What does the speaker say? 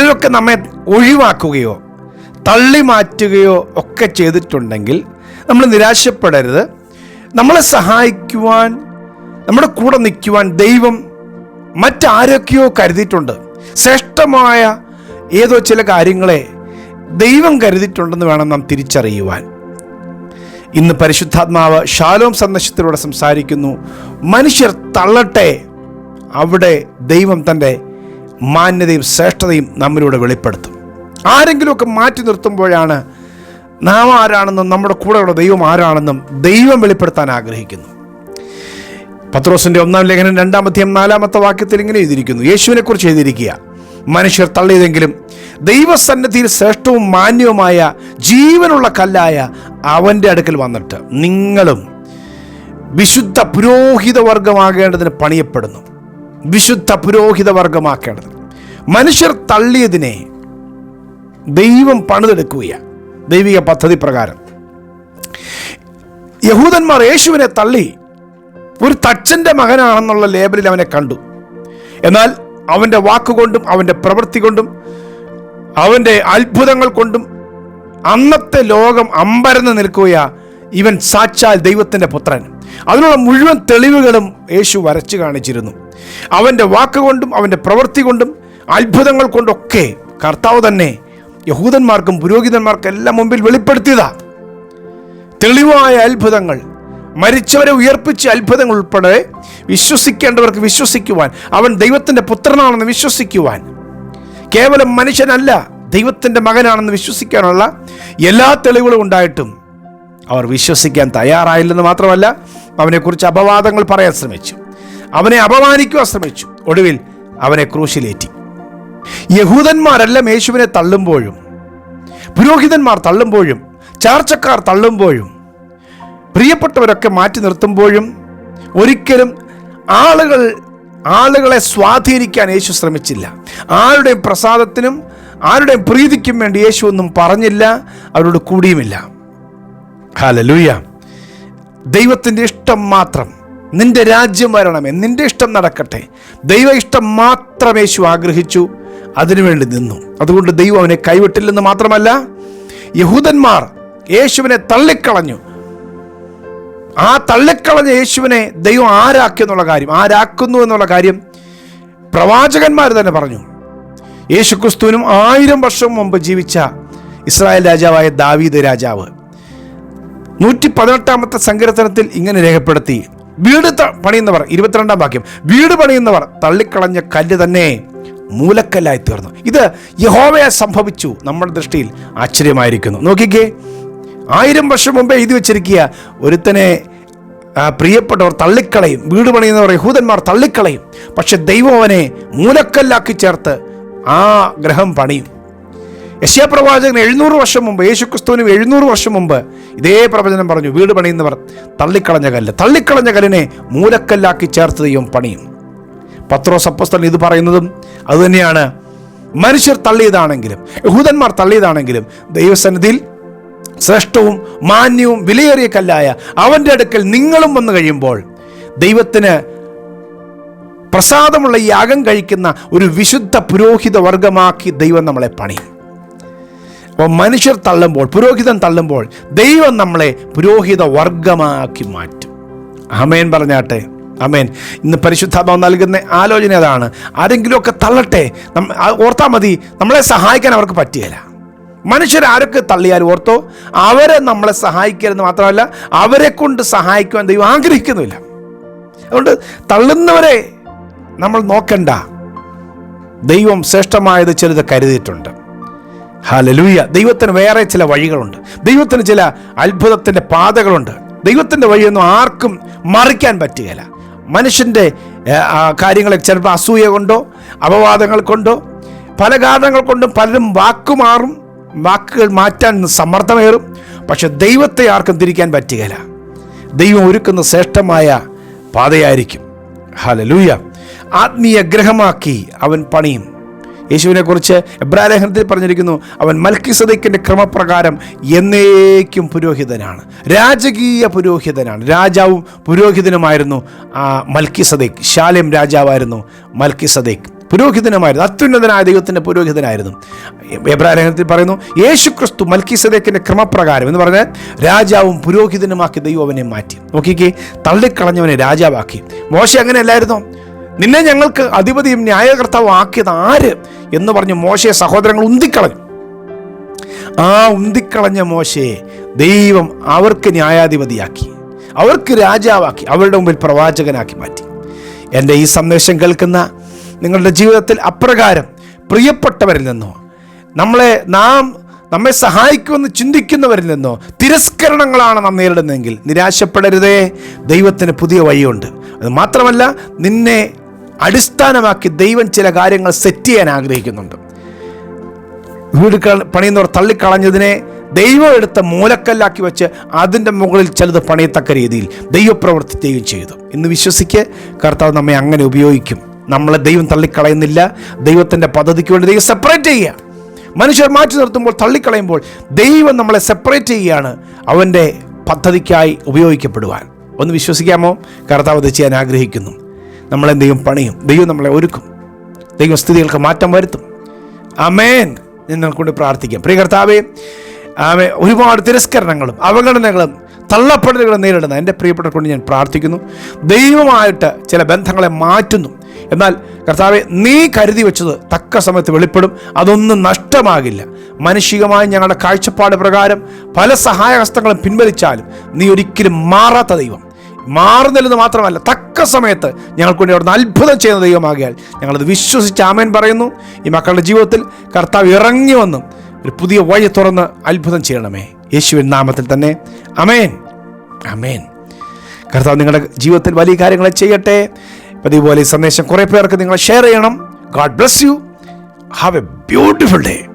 ചിലരൊക്കെ നമ്മെ ഒഴിവാക്കുകയോ തള്ളി മാറ്റുകയോ ഒക്കെ ചെയ്തിട്ടുണ്ടെങ്കിൽ നമ്മൾ നിരാശപ്പെടരുത്. നമ്മളെ സഹായിക്കുവാൻ നമ്മുടെ കൂടെ നിൽക്കുവാൻ ദൈവം മറ്റാരൊക്കെയോ കരുതിയിട്ടുണ്ട്. ശ്രേഷ്ഠമായ ഏതോ ചില കാര്യങ്ങളെ ദൈവം കരുതിയിട്ടുണ്ടെന്ന് വേണം നാം തിരിച്ചറിയുവാൻ. ഇന്ന് പരിശുദ്ധാത്മാവ് ശാലോം സന്ദേശത്തിലൂടെ സംസാരിക്കുന്നു. മനുഷ്യർ തള്ളട്ടെ അവിടെ ദൈവം തന്റെ മാന്യതയും ശ്രേഷ്ഠതയും നമ്മിലൂടെ വെളിപ്പെടുത്തും. ആരെങ്കിലുമൊക്കെ മാറ്റി നിർത്തുമ്പോഴാണ് നാം ആരാണെന്നും നമ്മുടെ കൂടെയുള്ള ദൈവം ആരാണെന്നും ദൈവം വെളിപ്പെടുത്താൻ ആഗ്രഹിക്കുന്നു. പത്രോസിന്റെ ഒന്നാം ലേഖനം രണ്ടാമത്തെയും നാലാമത്തെ വാക്യത്തിൽ ഇങ്ങനെ എഴുതിയിരിക്കുന്നു. യേശുവിനെക്കുറിച്ച് എഴുതിയിരിക്കുക. മനുഷ്യർ തള്ളിയതെങ്കിലും ദൈവസന്നിധിയിൽ ശ്രേഷ്ഠവും മാന്യവുമായ ജീവനുള്ള കല്ലായ അവന്റെ അടുക്കൽ വന്നിട്ട് നിങ്ങളും വിശുദ്ധ പുരോഹിത വർഗമാകേണ്ടതിന് പണിയപ്പെടുന്നു. വിശുദ്ധ പുരോഹിത വർഗമാക്കേണ്ടത് മനുഷ്യർ തള്ളിയതിനെ ദൈവം പണിതെടുക്കുകയാണ്. ദൈവിക പദ്ധതി പ്രകാരം. യഹൂദന്മാർ യേശുവിനെ തള്ളി. ഒരു തച്ചന്റെ മകനാണെന്നുള്ള ലേബലിൽ അവനെ കണ്ടു. എന്നാൽ അവന്റെ വാക്കുകൊണ്ടും അവന്റെ പ്രവൃത്തി കൊണ്ടും അവന്റെ അത്ഭുതങ്ങൾ കൊണ്ടും അന്നത്തെ ലോകം അമ്പരന്ന് നിൽക്കുകയാ ഇവൻ സാക്ഷാൽ ദൈവത്തിന്റെ പുത്രൻ. അതിനുള്ള മുഴുവൻ തെളിവുകളും യേശു വരച്ചു കാണിച്ചിരുന്നു. അവന്റെ വാക്കുകൊണ്ടും അവന്റെ പ്രവൃത്തി കൊണ്ടും അത്ഭുതങ്ങൾ കൊണ്ടൊക്കെ കർത്താവ് തന്നെ യഹൂദന്മാർക്കും പുരോഹിതന്മാർക്കും എല്ലാം മുമ്പിൽ വെളിപ്പെടുത്തിയതാ. തെളിവായ അത്ഭുതങ്ങൾ മരിച്ചവരെ ഉയർപ്പിച്ച അത്ഭുതങ്ങൾ ഉൾപ്പെടെ വിശ്വസിക്കേണ്ടവർക്ക് വിശ്വസിക്കുവാൻ അവൻ ദൈവത്തിന്റെ പുത്രനാണെന്ന് വിശ്വസിക്കുവാൻ. കേവലം മനുഷ്യനല്ല ദൈവത്തിന്റെ മകനാണെന്ന് വിശ്വസിക്കാനുള്ള എല്ലാ തെളിവുകളും ഉണ്ടായിട്ടും അവർ വിശ്വസിക്കാൻ തയ്യാറായില്ലെന്ന് മാത്രമല്ല അവനെക്കുറിച്ച് അപവാദങ്ങൾ പറയാൻ ശ്രമിച്ചു. അവനെ അപമാനിക്കുവാൻ ശ്രമിച്ചു. ഒടുവിൽ അവനെ ക്രൂശിലേറ്റി. യഹൂദന്മാരെല്ലാം യേശുവിനെ തള്ളുമ്പോഴും പുരോഹിതന്മാർ തള്ളുമ്പോഴും ചാർച്ചക്കാർ തള്ളുമ്പോഴും പ്രിയപ്പെട്ടവരൊക്കെ മാറ്റി നിർത്തുമ്പോഴും ഒരിക്കലും ആളുകൾ ആളുകളെ സ്വാധീനിക്കാൻ യേശു ശ്രമിച്ചില്ല. ആരുടെയും പ്രസാദത്തിനും ആരുടെയും പ്രീതിക്കും വേണ്ടി യേശു ഒന്നും പറഞ്ഞില്ല അവരോട് കൂടിയുമില്ല. ഹാലലൂയ ദൈവത്തിന്റെ ഇഷ്ടം മാത്രം നിന്റെ രാജ്യം വരണമേ. നിന്റെ ഇഷ്ടം നടക്കട്ടെ. ദൈവ ഇഷ്ടം മാത്രം യേശു ആഗ്രഹിച്ചു. അതിനുവേണ്ടി നിന്നു. അതുകൊണ്ട് ദൈവം അവനെ കൈവിട്ടില്ലെന്ന് മാത്രമല്ല യഹൂദന്മാർ യേശുവിനെ തള്ളിക്കളഞ്ഞു. ആ തള്ളിക്കളഞ്ഞ യേശുവിനെ ദൈവം ആരാക്കി എന്നുള്ള കാര്യം ആരാക്കുന്നു എന്നുള്ള കാര്യം പ്രവാചകന്മാർ തന്നെ പറഞ്ഞു. യേശുക്രിസ്തുവിനും ആയിരം വർഷം മുമ്പ് ജീവിച്ച ഇസ്രായേൽ രാജാവായ ദാവീദ് രാജാവ് നൂറ്റി പതിനെട്ടാമത്തെ സങ്കീർത്തനത്തിൽ ഇങ്ങനെ രേഖപ്പെടുത്തി വീട് പണിയുന്നവർ ഇരുപത്തിരണ്ടാം വാക്യം വീട് പണിയുന്നവർ തള്ളിക്കളഞ്ഞ കല്ല് തന്നെ മൂലക്കല്ലായി തീർന്നു. ഇത് യഹോവയെ സംഭവിച്ചു നമ്മുടെ ദൃഷ്ടിയിൽ ആശ്ചര്യമായിരിക്കുന്നു. നോക്കിക്കേ ആയിരം വർഷം മുമ്പേ എഴുതി വെച്ചിരിക്കുക ഒരുത്തനെ പ്രിയപ്പെട്ടവർ തള്ളിക്കളയും വീട് പണിയുന്നവർ യഹൂദന്മാർ തള്ളിക്കളയും പക്ഷെ ദൈവം അവനെ മൂലക്കല്ലാക്കി ചേർത്ത് ആ ഗ്രഹം പണിയും. യശ്യാപ്രവാചകൻ എഴുന്നൂറ് വർഷം മുമ്പ് യേശുക്രിസ്തുവിനും എഴുന്നൂറ് വർഷം മുമ്പ് ഇതേ പ്രവചനം പറഞ്ഞു വീട് പണിയുന്നവർ തള്ളിക്കളഞ്ഞ കല്ല് തള്ളിക്കളഞ്ഞ കല്ലിനെ മൂലക്കല്ലാക്കി ചേർത്ത് പണിയും. പത്രോസ് അപ്പസ്തലൻ ഇത് പറയുന്നതും അതുതന്നെയാണ്. മനുഷ്യർ തള്ളിയതാണെങ്കിലും യഹൂദന്മാർ തള്ളിയതാണെങ്കിലും ദൈവസന്നിധിയിൽ ശ്രേഷ്ഠവും മാന്യവും വിലയേറിയ കല്ലായ അവന്റെ അടുക്കൽ നിങ്ങളും വന്നു കഴിയുമ്പോൾ ദൈവത്തിന് പ്രസാദമുള്ള യാഗം കഴിക്കുന്ന ഒരു വിശുദ്ധ പുരോഹിത വർഗമാക്കി ദൈവം നമ്മളെ പണിയും അപ്പോൾ മനുഷ്യർ തള്ളുമ്പോൾ പുരോഹിതൻ തള്ളുമ്പോൾ ദൈവം നമ്മളെ പുരോഹിത വർഗമാക്കി മാറ്റും. അമേൻ പറഞ്ഞാട്ടെ. അമേൻ ഇന്ന് പരിശുദ്ധാത്മാവ് നൽകുന്ന ആലോചന അതാണ്. ആരെങ്കിലുമൊക്കെ തള്ളട്ടെ ഓർത്താൽ മതി നമ്മളെ സഹായിക്കാൻ അവർക്ക് പറ്റിയല്ല. മനുഷ്യർ ആരൊക്കെ തള്ളിയാലും ഓർത്തോ അവരെ നമ്മളെ സഹായിക്കരുത് മാത്രമല്ല അവരെ കൊണ്ട് സഹായിക്കുവാൻ ദൈവം ആഗ്രഹിക്കുന്നില്ല. അതുകൊണ്ട് തള്ളുന്നവരെ നമ്മൾ നോക്കണ്ട. ദൈവം ശ്രേഷ്ഠമായത് ചിലത് കരുതിയിട്ടുണ്ട്. ഹാലലൂയ ദൈവത്തിന് വേറെ ചില വഴികളുണ്ട്. ദൈവത്തിന് ചില അത്ഭുതത്തിന്റെ പാതകളുണ്ട്. ദൈവത്തിന്റെ വഴിയൊന്നും ആർക്കും മറിക്കാൻ പറ്റുകയില്ല. മനുഷ്യന്റെ കാര്യങ്ങളെ ചിലപ്പോൾ അസൂയ കൊണ്ടോ അപവാദങ്ങൾ കൊണ്ടോ പല കാരണങ്ങൾ കൊണ്ടും പലരും വാക്കുമാറും വാക്കുകൾ മാറ്റാൻ സമ്മർദ്ദമേറും. പക്ഷെ ദൈവത്തെ ആർക്കും തിരിക്കാൻ പറ്റുകയില്ല. ദൈവം ഒരുക്കുന്ന ശ്രേഷ്ഠമായ പാതയായിരിക്കും. ഹലലൂയ ആത്മീയ ഗ്രഹമാക്കി അവൻ പണിയും. യേശുവിനെ കുറിച്ച് എബ്രാലേഖനത്തിൽ പറഞ്ഞിരിക്കുന്നു അവൻ മൽക്കിസദൈക്കിന്റെ ക്രമപ്രകാരം എന്നേക്കും പുരോഹിതനാണ് രാജകീയ പുരോഹിതനാണ് രാജാവും പുരോഹിതനുമായിരുന്നു ആ മൽക്കിസദൈക്ക് ശാലേം രാജാവായിരുന്നു മൽക്കിസദൈക്ക്. പുരോഹിതനുമായിരുന്നു അത്യുന്നതനായ ദൈവത്തിന്റെ പുരോഹിതനായിരുന്നു. എബ്രാലേഖനത്തിൽ പറയുന്നു യേശു ക്രിസ്തു മൽക്കിസദേക്കിന്റെ ക്രമപ്രകാരം എന്ന് പറഞ്ഞാൽ രാജാവും പുരോഹിതനുമാക്കി ദൈവം അവനെ മാറ്റി. നോക്കിക്കേ തള്ളിക്കളഞ്ഞവനെ രാജാവാക്കി. മോശം അങ്ങനെയല്ലായിരുന്നോ? നിന്നെ ഞങ്ങൾക്ക് അധിപതിയും ന്യായകർത്താവും ആക്കിയത് ആര്? എന്ന് പറഞ്ഞ് മോശയെ സഹോദരങ്ങൾ ഉന്തിക്കളഞ്ഞു. ആ ഉന്തിക്കളഞ്ഞ മോശയെ ദൈവം അവർക്ക് ന്യായാധിപതിയാക്കി അവർക്ക് രാജാവാക്കി അവരുടെ മുമ്പിൽ പ്രവാചകനാക്കി മാറ്റി. എന്റെ ഈ സന്ദേശം കേൾക്കുന്ന നിങ്ങളുടെ ജീവിതത്തിൽ അപ്രകാരം പ്രിയപ്പെട്ടവരിൽ നിന്നോ നമ്മളെ നാം നമ്മെ സഹായിക്കുമെന്ന് ചിന്തിക്കുന്നവരിൽ നിന്നോ തിരസ്കരണങ്ങളാണ് നാം നേരിടുന്നതെങ്കിൽ നിരാശപ്പെടരുതേ. ദൈവത്തിന് പുതിയ വഴിയുണ്ട്. അത് മാത്രമല്ല നിന്നെ അടിസ്ഥാനമാക്കി ദൈവം ചില കാര്യങ്ങൾ സെറ്റ് ചെയ്യാൻ ആഗ്രഹിക്കുന്നുണ്ട്. വീട് പണിയുന്നവർ തള്ളിക്കളഞ്ഞതിനെ ദൈവം എടുത്ത മൂലക്കല്ലാക്കി വെച്ച് അതിന്റെ മുകളിൽ ചിലത് പണിയത്തക്ക രീതിയിൽ ദൈവപ്രവർത്തി ചെയ്യുകയും ചെയ്തു. ഇന്ന് വിശ്വസിക്ക് കർത്താവ് നമ്മെ അങ്ങനെ ഉപയോഗിക്കും. നമ്മളെ ദൈവം തള്ളിക്കളയുന്നില്ല. ദൈവത്തിന്റെ പദ്ധതിക്ക് വേണ്ടി ദൈവം സെപ്പറേറ്റ് ചെയ്യുക. മനുഷ്യർ മാറ്റി നിർത്തുമ്പോൾ തള്ളിക്കളയുമ്പോൾ ദൈവം നമ്മളെ സെപ്പറേറ്റ് ചെയ്യുകയാണ് അവന്റെ പദ്ധതിക്കായി ഉപയോഗിക്കപ്പെടുവാൻ. ഒന്ന് വിശ്വസിക്കാമോ? കർത്താവ് ചെയ്യാൻ ആഗ്രഹിക്കുന്നു. നമ്മളെ ദൈവം പണിയും. ദൈവം നമ്മളെ ഒരുക്കും. ദൈവം സ്ഥിതികൾക്ക് മാറ്റം വരുത്തും. അമേൻ നിങ്ങൾക്കൊണ്ട് പ്രാർത്ഥിക്കാം. പ്രിയ കർത്താവേ ആമേ ഒരുപാട് തിരസ്കരണങ്ങളും അവഗണനകളും തള്ളപ്പെടലുകളും നേരിടുന്ന എന്റെ പ്രിയപ്പെട്ട ഞാൻ പ്രാർത്ഥിക്കുന്നു. ദൈവമായിട്ട് ചില ബന്ധങ്ങളെ മാറ്റുന്നു. എന്നാൽ കർത്താവെ നീ കരുതി വെച്ചത് തക്ക സമയത്ത് വെളിപ്പെടും. അതൊന്നും നഷ്ടമാകില്ല. മാനുഷികമായി ഞങ്ങളുടെ കാഴ്ചപ്പാട് പ്രകാരം പല സഹായഹസ്തങ്ങളും പിൻവലിച്ചാലും നീ ഒരിക്കലും മാറാത്ത ദൈവം. മാറുന്നില്ലെന്ന് മാത്രമല്ല തക്ക സമയത്ത് ഞങ്ങൾക്ക് വേണ്ടി അവിടുന്ന് അത്ഭുതം ചെയ്യുന്ന ദൈവമാകിയാൽ ഞങ്ങളത് വിശ്വസിച്ച് ആമേൻ പറയുന്നു. ഈ മക്കളുടെ ജീവിതത്തിൽ കർത്താവ് ഇറങ്ങി വന്നും ഒരു പുതിയ വഴി തുറന്ന് അത്ഭുതം ചെയ്യണമേ. യേശുവിൻ നാമത്തിൽ തന്നെ. അമേൻ അമേൻ കർത്താവ് നിങ്ങളുടെ ജീവിതത്തിൽ വലിയ കാര്യങ്ങൾ ചെയ്യട്ടെ. പതിപോലെ ഈ സന്ദേശം കുറേ പേർക്ക് നിങ്ങൾ ഷെയർ ചെയ്യണം. God bless you have a beautiful day